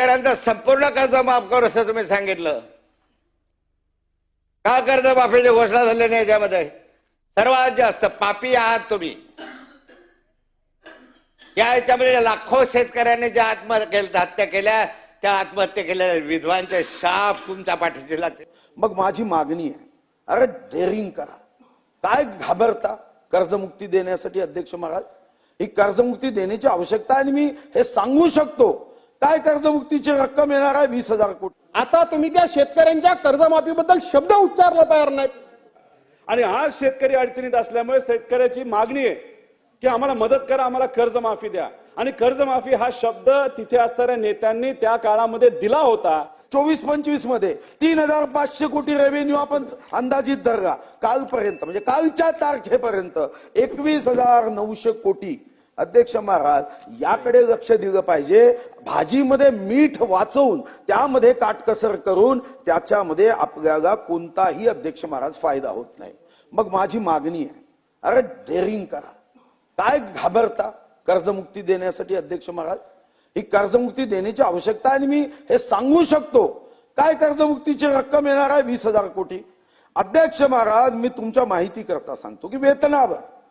शेतकऱ्यांचा संपूर्ण कर्ज माफ करू असं तुम्ही सांगितलं. का कर्ज माफीची घोषणा झाली नाही याच्यामध्ये? सर्वात जास्त पापी आहात तुम्ही. या याच्यामध्ये लाखो शेतकऱ्यांनी ज्या आत्महत्या केल्या हत्या केल्या त्या आत्महत्या केलेल्या विधवांचे शाप तुमच्या पाठीशी लागते मग माझी मागणी आहे अरे डेअरिंग करा. काय घाबरता कर्जमुक्ती देण्यासाठी अध्यक्ष महाराज? ही कर्जमुक्ती देण्याची आवश्यकता आहे आणि मी हे सांगू शकतो. काय कर्जमुक्तीची रक्कम येणार आहे वीस हजार कोटी? आता तुम्ही त्या शेतकऱ्यांच्या कर्जमाफीबद्दल शब्द उच्चारला तयार नाहीत. आणि आज शेतकरी अडचणीत असल्यामुळे शेतकऱ्याची मागणी आहे की आम्हाला मदत करा आम्हाला कर्जमाफी द्या. आणि कर्जमाफी हा शब्द तिथे असणाऱ्या नेत्यांनी त्या काळामध्ये दिला होता. चोवीस पंचवीसमध्ये तीन हजार पाचशे कोटी रेव्हेन्यू आपण अंदाजित धरला. कालपर्यंत म्हणजे कालच्या तारखेपर्यंत एकवीस हजार नऊशे कोटी अध्यक्ष महाराज याकडे लक्ष दिलं पाहिजे. भाजीमध्ये मीठ वाचवून त्यामध्ये काटकसर करून त्याच्यामध्ये आपल्याला कोणताही अध्यक्ष महाराज फायदा होत नाही. मग माझी मागणी आहे अरे डेअरिंग करा. काय घाबरता कर्जमुक्ती देण्यासाठी अध्यक्ष महाराज? ही कर्जमुक्ती देण्याची आवश्यकता आहे आणि मी हे सांगू शकतो. काय कर्जमुक्तीची रक्कम येणार आहे? वीस हजार कोटी. अध्यक्ष महाराज मी तुमच्या माहिती करता सांगतो की वेतनावर.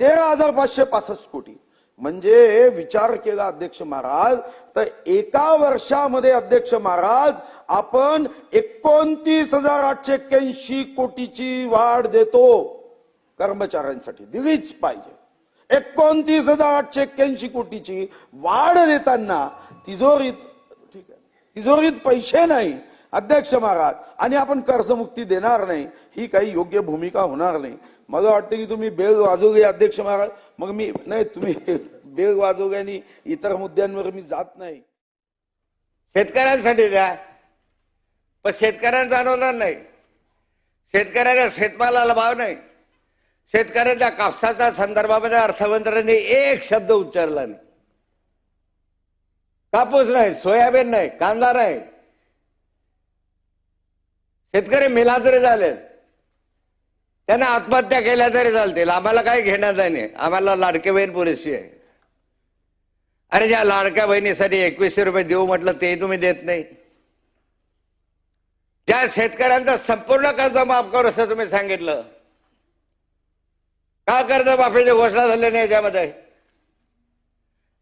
तेरा हजार पाचशे पासष्ट कोटी. म्हणजे विचार केला अध्यक्ष महाराज तर एका वर्षामध्ये अध्यक्ष महाराज आपण एकोणतीस हजार आठशे एक्क्याऐंशी कोटीची वाढ देतो. कर्मचाऱ्यांसाठी दिलीच पाहिजे. एकोणतीस हजार आठशे एक्क्याऐंशी कोटीची वाढ देताना तिजोरीत ठीक आहे तिजोरीत पैसे नाही अध्यक्ष महाराज. आणि आपण कर्जमुक्ती देणार नाही ही काही योग्य भूमिका होणार नाही. मला वाटतं की तुम्ही बेल वाजवगे अध्यक्ष महाराज. मग मी नाही तुम्ही बेल वाजवगे आणि इतर मुद्द्यांवर मी जात नाही. शेतकऱ्यांसाठी द्या. पण शेतकऱ्यांचं अनुदान नाही. शेतकऱ्याच्या शेतमालाला भाव नाही. शेतकऱ्यांच्या कापसाच्या संदर्भामध्ये अर्थमंत्र्यांनी एक शब्द उच्चारला नाही. कापूस नाही सोयाबीन नाही कांदा नाही. शेतकरी मेला तरी झाले. त्यांना आत्महत्या केल्या तरी चालतील. आम्हाला काही घेण्यात नाही. आम्हाला लाडके बहीण पुरेशी आहे. अरे ज्या लाडक्या बहिणीसाठी एकवीसशे रुपये देऊ म्हटलं ते तुम्ही देत नाही. ज्या शेतकऱ्यांचा संपूर्ण कर्ज माफ करू असं तुम्ही सांगितलं. का कर्ज माफीची घोषणा झाली नाही याच्यामध्ये?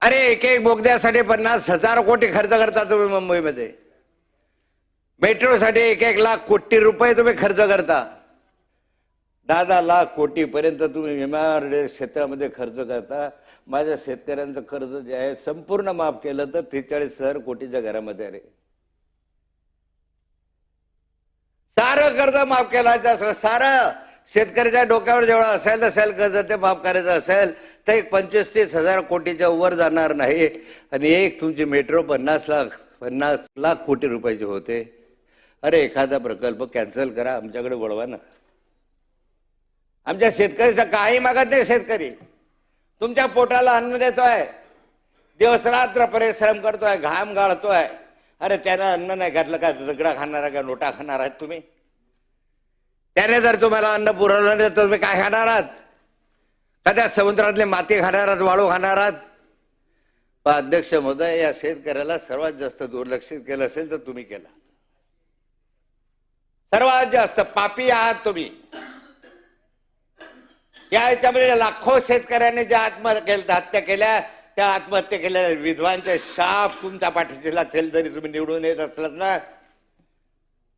अरे एक एक बोगद्यासाठी पन्नास हजार कोटी खर्च करता तुम्ही मुंबईमध्ये. मेट्रोसाठी एक एक लाख कोटी रुपये तुम्ही खर्च करता. दहा दहा लाख कोटी पर्यंत तुम्ही विमा क्षेत्रामध्ये खर्च करता. माझ्या शेतकऱ्यांचं कर्ज जे आहे संपूर्ण माफ केलं तर त्रेचाळीस हजार कोटीच्या घरामध्ये अरे सारं कर्ज माफ केलायचं असलं सारं शेतकऱ्याच्या डोक्यावर जेवढं असेल असेल कर्ज ते माफ करायचं असेल तर एक पंचवीस तीस हजार कोटीच्या वर जाणार नाही. आणि एक तुमची मेट्रो पन्नास लाख पन्नास लाख कोटी रुपयाचे होते. अरे एखादा प्रकल्प कॅन्सल करा आमच्याकडे वळवा ना. आमच्या शेतकऱ्याचा काही मागत नाही शेतकरी. तुमच्या पोटाला अन्न देतोय. दिवसरात्र परिश्रम करतोय घाम गाळतोय. अरे त्यानं अन्न नाही घातलं का? दगडा खाणार का नोटा खाणार आहेत तुम्ही? त्याने जर तुम्हाला अन्न पुरवलं नाही तर तुम्ही काय खाणार आहात? का त्या समुद्रातले माती खाणार आहात वाळू खाणार आहात? पण अध्यक्ष महोदय या शेतकऱ्याला सर्वात जास्त दुर्लक्षित केलं असेल तर तुम्ही केला. सर्वात जास्त पापी आहात तुम्ही. या याच्यामध्ये लाखो शेतकऱ्यांनी ज्या आत्महत्या केल्या हत्या केल्या त्या आत्महत्या केलेल्या विधवांचे शाप तुमच्या पाठीशीला थेल जरी तुम्ही निवडून येत असलात ना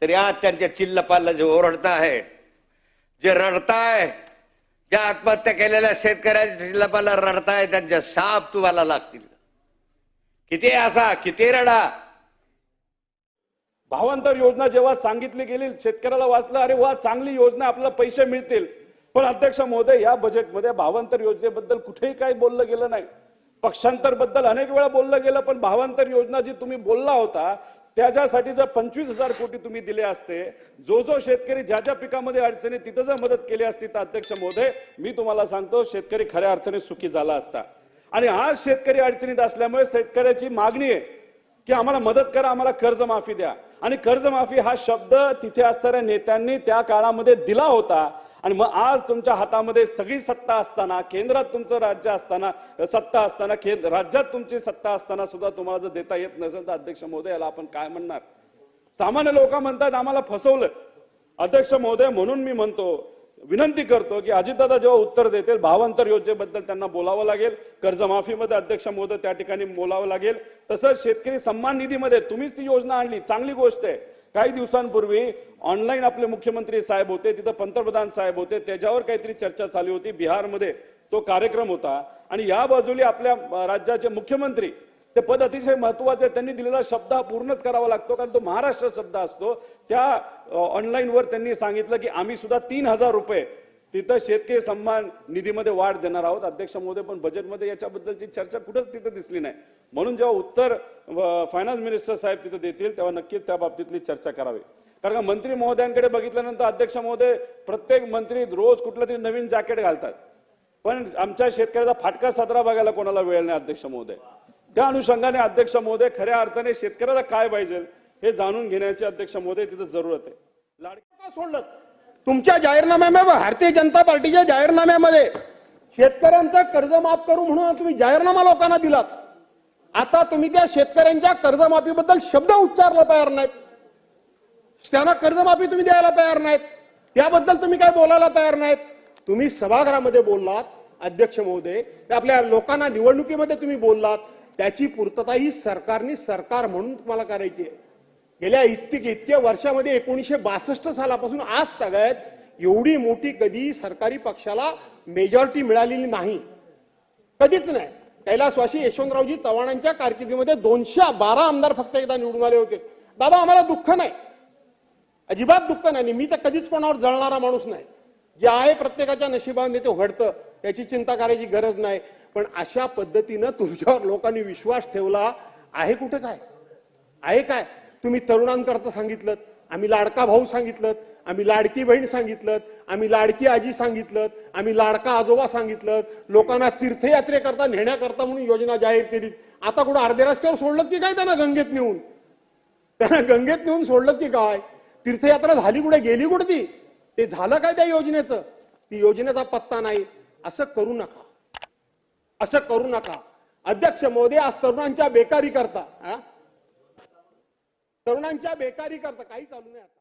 तरी आज त्यांच्या चिल्लपाला जे ओरडता आहे जे रडताय ज्या आत्महत्या केलेल्या शेतकऱ्याच्या चिल्लपाला रडताय त्यांच्या शाप तुम्हाला लागतील. किती असा किती रडा. भावांतर योजना जेव्हा सांगितली गेली शेतकऱ्याला वाचलं अरे वा चांगली योजना आपल्याला पैसे मिळतील. पण अध्यक्ष महोदय या बजेटमध्ये भावांतर योजनेबद्दल कुठेही काही बोललं गेलं नाही. पक्षांतरबद्दल अनेक वेळा बोललं गेलं पण भावांतर योजना जी तुम्ही बोलला होता त्याच्यासाठी जर पंचवीस हजार कोटी तुम्ही दिले असते जो जो शेतकरी ज्या ज्या पिकामध्ये अडचणी तिथं जर मदत केली असती तर अध्यक्ष महोदय मी तुम्हाला सांगतो शेतकरी खऱ्या अर्थाने सुखी झाला असता. आणि आज शेतकरी अडचणीत असल्यामुळे शेतकऱ्याची मागणी आहे की आम्हाला मदत करा आम्हाला कर्जमाफी द्या. आणि कर्जमाफी हा शब्द तिथे असणाऱ्या नेत्यांनी त्या काळामध्ये दिला होता आणि मग आज तुमच्या हातामध्ये सगळी सत्ता असताना केंद्रात तुमचं राज्य असताना सत्ता असताना केंद्र राज्यात तुमची सत्ता असताना सुद्धा तुम्हाला जर देता येत नसेल तर अध्यक्ष महोदय याला आपण काय म्हणणार? सामान्य लोक म्हणतात आम्हाला फसवलं. अध्यक्ष महोदय म्हणून मी म्हणतो विनंती करतो की अजितदादा जेव्हा उत्तर देतील भावांतर योजनेबद्दल त्यांना बोलावं लागेल कर्जमाफीमध्ये अध्यक्ष महोदय त्या ठिकाणी बोलावं लागेल. तसंच शेतकरी सन्मान निधीमध्ये तुम्हीच ती योजना आणली चांगली गोष्ट आहे. काही दिवसांपूर्वी ऑनलाईन आपले मुख्यमंत्री साहेब होते तिथं पंतप्रधान साहेब होते त्याच्यावर काहीतरी चर्चा चालू होती. बिहारमध्ये तो कार्यक्रम होता. आणि या बाजूला आपल्या राज्याचे मुख्यमंत्री ते पद अतिशय महत्वाचं आहे त्यांनी दिलेला शब्द हा पूर्णच करावा लागतो कारण तो महाराष्ट्र शब्द असतो. त्या ऑनलाईनवर त्यांनी सांगितलं की आम्ही सुद्धा तीन हजार रुपये तिथं शेतकरी सन्मान निधीमध्ये वाढ देणार आहोत. अध्यक्ष महोदय पण बजेटमध्ये याच्याबद्दलची चर्चा कुठंच तिथं दिसली नाही. म्हणून जेव्हा उत्तर फायनान्स मिनिस्टर साहेब तिथं देतील तेव्हा नक्कीच त्या बाबतीतली चर्चा करावी. कारण का मंत्री महोदयांकडे बघितल्यानंतर अध्यक्ष महोदय प्रत्येक मंत्री रोज कुठलं तरी नवीन जॅकेट घालतात. पण आमच्या शेतकऱ्याचा फाटका साजरा बघायला कोणाला वेळ नाही अध्यक्ष महोदय. त्या अनुषंगाने अध्यक्ष महोदय खऱ्या अर्थाने शेतकऱ्याला काय पाहिजे हे जाणून घेण्याची अध्यक्ष महोदय तिथं जरूरत आहे. लाडकी का सोडलं? तुमच्या जाहीरनाम्यामध्ये भारतीय जनता पार्टीच्या जाहीरनाम्यामध्ये शेतकऱ्यांचं कर्ज माफ करू म्हणून तुम्ही जाहीरनामा लोकांना दिलात. आता तुम्ही त्या शेतकऱ्यांच्या कर्जमाफीबद्दल शब्द उच्चारला तयार नाहीत. त्यांना कर्जमाफी तुम्ही द्यायला तयार नाहीत. त्याबद्दल तुम्ही काय बोलायला तयार नाहीत. तुम्ही सभागृहामध्ये बोललात अध्यक्ष महोदय ते आपल्या लोकांना निवडणुकीमध्ये तुम्ही बोललात. त्याची पूर्तता ही सरकारने सरकार म्हणून तुम्हाला करायची आहे. गेल्या इतकी इतक्या वर्षामध्ये एकोणीसशे बासष्ट सालापासून आज तगायत एवढी मोठी कधी सरकारी पक्षाला मेजॉरिटी मिळालेली नाही. कधीच नाही. कैलासवासी यशवंतरावजी चव्हाणांच्या कारकिर्दीमध्ये दोनशे बारा आमदार फक्त एकदा निवडून आले होते. दादा आम्हाला दुःख नाही. अजिबात दुःख नाही. मी तर कधीच कोणावर जळणारा माणूस नाही. जे आहे प्रत्येकाच्या नशिबाने ते घडतं त्याची चिंता करायची गरज नाही. पण अशा पद्धतीनं तुमच्यावर लोकांनी विश्वास ठेवला आहे कुठं काय? आहे काय? तुम्ही तरुणांकरता सांगितलं आम्ही लाडका भाऊ सांगितलं आम्ही लाडकी बहीण सांगितलं आम्ही लाडकी आजी सांगितलं आम्ही लाडका आजोबा सांगितलं लोकांना तीर्थयात्रेकरता नेण्याकरता म्हणून योजना जाहीर केली आता कुठं अर्ध्या रस्त्यावर सोडलं की काय त्यांना गंगेत नेऊन? त्यांना गंगेत नेऊन सोडलं की काय? तीर्थयात्रा झाली कुठे गेली कुठे ती ते झालं काय त्या योजनेचं? ती योजनेचा पत्ता नाही. असं करू नका. असं करू नका. अध्यक्ष मोदी आज तरुणांच्या बेकारी करता हा? तरुणांच्या बेकारी करता काही चालू नाही आता.